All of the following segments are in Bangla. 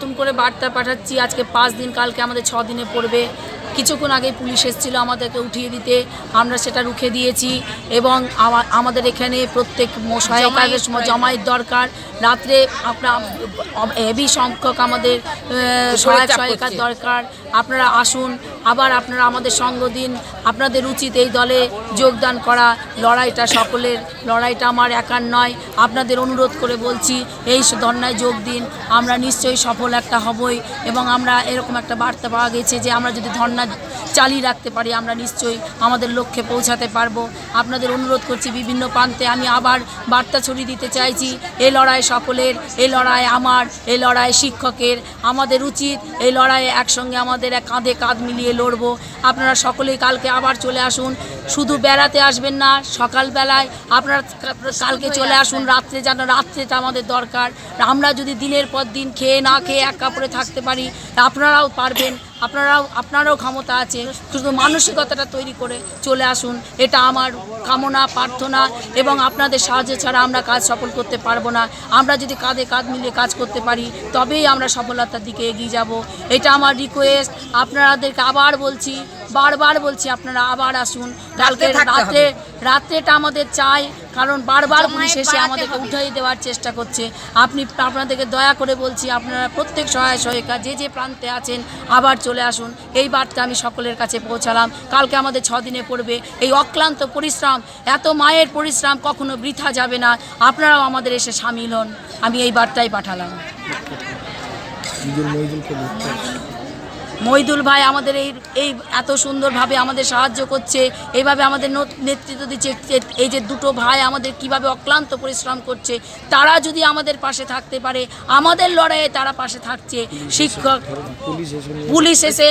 নতুন করে বার্তা পাঠাচ্ছি। আজকে পাঁচ দিন কালকে আমাদের ছ দিনে পড়বে। কিছুক্ষণ আগে পুলিশ এসেছিল আমাদেরকে উঠিয়ে দিতে। আমরা সেটা রুখে দিয়েছি এবং আমাদের এখানে প্রত্যেক ম- সময় জমায়েত দরকার। রাত্রে আপনার হেভি সংখ্যক আমাদের সহায়ক সহায়িকার দরকার। আপনারা আসুন আবার আপনারা আমাদের সঙ্গ দিন। আপনাদের উচিত এই দলে যোগদান করা। লড়াইটা সকলের, লড়াইটা আমার একার নয়। আপনাদের অনুরোধ করে বলছি, এই ধর্নায় যোগ দিন। আমরা নিশ্চয়ই সফল একটা হবই এবং আমরা এরকম একটা বার্তা পাওয়া গেছে যে আমরা যদি ধর্না চালিয়ে রাখতে পারি, আমরা নিশ্চয়ই আমাদের লক্ষ্যে পৌঁছাতে পারব। আপনাদের অনুরোধ করছি বিভিন্ন প্রান্তে। আমি আবার বার্তা ছড়িয়ে দিতে চাইছি এই লড়াই সকলের এই লড়াই আমার এই লড়াই শিক্ষকের। আমাদের উচিত এই লড়াইয়ে একসঙ্গে আমাদের এক কাঁধে কাঁধ মিলিয়ে লড়বো। আপনারা সকলেই কালকে আবার চলে আসুন। শুধু বেড়াতে আসবেন না, সকালবেলায় আপনারা কালকে চলে আসুন। রাত্রে যেন রাত্রেটা আমাদের দরকার। আমরা যদি দিনের পর দিন খেয়ে না খেয়ে এক কাপড়ে থাকতে পারি, আপনারাও পারবেন। আপনারাও আপনারাও ক্ষমতা আছে। শুধু মানসিকতাটা তৈরি করে চলে আসুন। এটা আমার কামনা, প্রার্থনা এবং আপনাদের সাহায্য ছাড়া আমরা কাজ সফল করতে পারব না। আমরা যদি কাঁধে কাঁধ মিলিয়ে কাজ করতে পারি, তবেই আমরা সফলতার দিকে এগিয়ে যাব। এটা আমার রিকোয়েস্ট আপনাদেরকে আবার বলছি বারবার বলছি আপনারা আবার আসুন। কালকে রাতে হবে। রাত্রেটা আমাদের চাই কারণ বারবার পুলিশ এসে আমাদেরকে উঠাই দেওয়ার চেষ্টা করছে। আপনি আপনাদেরকে দয়া করে বলছি আপনারা প্রত্যেক সহায় সহায়িকা যে যে প্রান্তে আছেন আবার চলে আসুন। এই বার্তা আমি সকলের কাছে পৌঁছালাম। কালকে আমাদের ছ দিনে পড়বে এই অক্লান্ত পরিশ্রম। এত মায়ের পরিশ্রম কখনো বৃথা যাবে না। আপনারাও আমাদের এসে সামিল হন। আমি এই বার্তাই পাঠালাম। মহিদুল ভাই আমাদের এই এই এত সুন্দরভাবে আমাদের সাহায্য করছে এইভাবে আমাদের নত- নেতৃত্ব দিচ্ছে এই যে দুটো ভাই আমাদের কীভাবে অক্লান্ত পরিশ্রম করছে তারা যদি আমাদের পাশে থাকতে পারে আমাদের লড়াইয়ে তারা পাশে থাকছে শিক্ষক পুলিশ এসে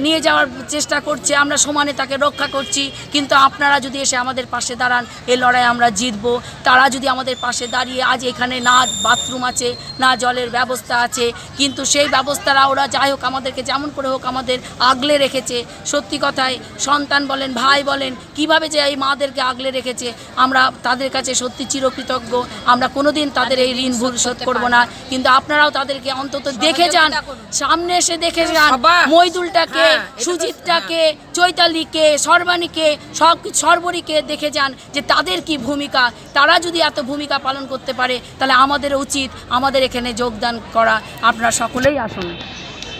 নিয়ে যাওয়ার চেষ্টা করছে আমরা সমানে তাকে রক্ষা করছি কিন্তু আপনারা যদি এসে আমাদের পাশে দাঁড়ান এই লড়াই আমরা জিতবো তারা যদি আমাদের পাশে দাঁড়িয়ে আজ এখানে না বাথরুম আছে না জলের ব্যবস্থা আছে কিন্তু সেই ব্যবস্থারা ওরা যাই হোক আমাদেরকে যেমন করে হোক আমাদের আগলে রেখেছে। সত্যি কথায় সন্তান বলেন ভাই বলেন কীভাবে যে এই মাদেরকে আগলে রেখেছে? আমরা তাদের কাছে সত্যি চিরকৃতজ্ঞ। আমরা কোনোদিন তাদের এই ঋণ ভুল শোধ করব না। কিন্তু আপনারাও তাদেরকে অন্তত দেখে যান। সামনে এসে দেখে যান। মইদুলটাকে হ্যাঁ, সুজিতটাকে চৈতালিকে সর্বাণীকে সব সর্বরীকে দেখে যান যে তাদের কি ভূমিকা। তারা যদি এত ভূমিকা পালন করতে পারে তাহলে আমাদের উচিত আমাদের এখানে যোগদান করা। আপনারা সকলেই আসুন।